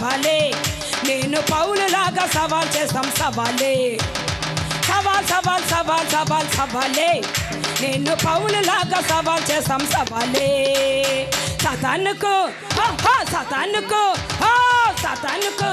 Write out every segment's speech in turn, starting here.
సవాలే. నేను పౌలులాగా సవాల్ చేస్తాం సవాలే. సవాల్ సవాల్ సవాల్ సవాల్ సవాలే. నేను పౌలులాగా సవాల్ చేస్తాం సవాలే. సతానుకు ఆహా, సతానుకు సతానుకు.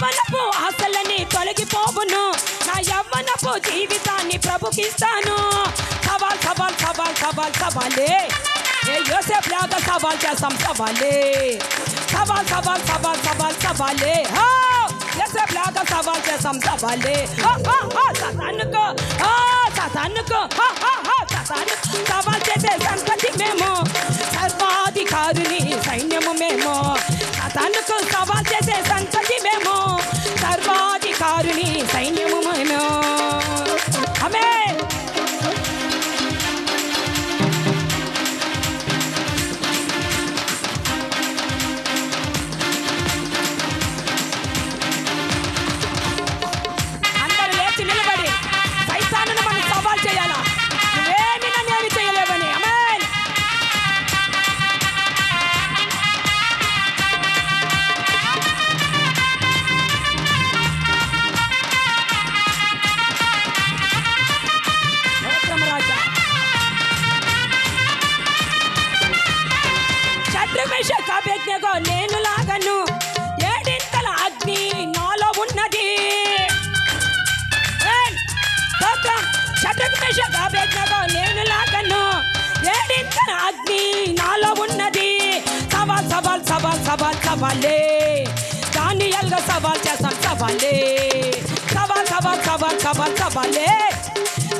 యవ్వనపు ఆశలని తొలగిపోవును. నా యవ్వనపు జీవితాన్ని ప్రభుకిస్తాను. సవాల్ సవాల్ సవాల్ సవాల్ సవాలే. ఏ యోసేపు లాగా సవాల్ చేస్తాం సవాలే. సవాల్ సవాల్ సవాల్ సవాల్ సవాలే. హా! యోసేపు లాగా సవాల్ చేస్తాం సవాలే. సతానుకో. సతానుకో. హా, సవాల్ చేసే సంతతి మేము. సర్వాధికారుని నేను లాగను ఏడింతల అగ్ని నాలో ఉన్నది. నేను లాగను ఏడింతల అగ్ని నాలో ఉన్నది. సవాల్ సవాల్ సవాల్ సవాల్ సవాలే. దానియల్గా సవాల్ చేస్తాం సవాలే. సవాల్ సవాల్ సవాల్ సవాల్ సవాలే.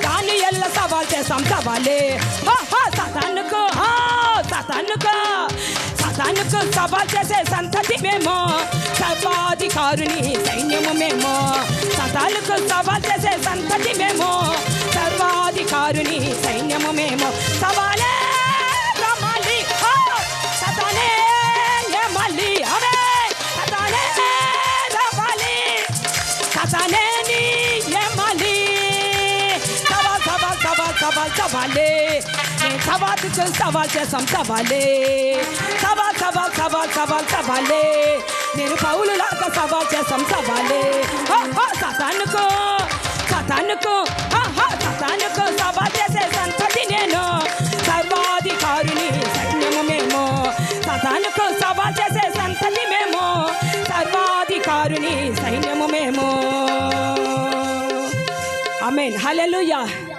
దాన్ని ఎల్ల సవాల్ చేస్తాం సవాలే. సతానుకో సతానుకో. సతానుకు సవాల్ చేసే సంతతి మేము. సర్వాధికారుని సైన్యము మేము. సతాలకు సవాల్ చేసే సంతతి మేము. సర్వాధికారుని సైన్యము మేము. సవాలే రమాలి హా, సతానే అవే. రమాలి నీ సవాల్ సవాల్ సవాల్ సవాల్ సవాలే. నేను సవాల్కు సవాల్ చేస్తాం సవాలే. సవాల్ సవాల్ సవాల్ సవాల్ సవాలే. నేను పౌలు లాగా సవాల్ చేస్తాం సవాలే. హో, హో, సతానుకు సతానుకు హో, హో, సతానుకు సవాల్ చేసే సంతతి నేను. సర్వాధికారుని సైన్యము మేము. సతానుకు సవాల్ చేసే సంతతి మేము. సర్వాధికారుని సైన్యము మేము. ఆమెన్. హల్లెలూయా.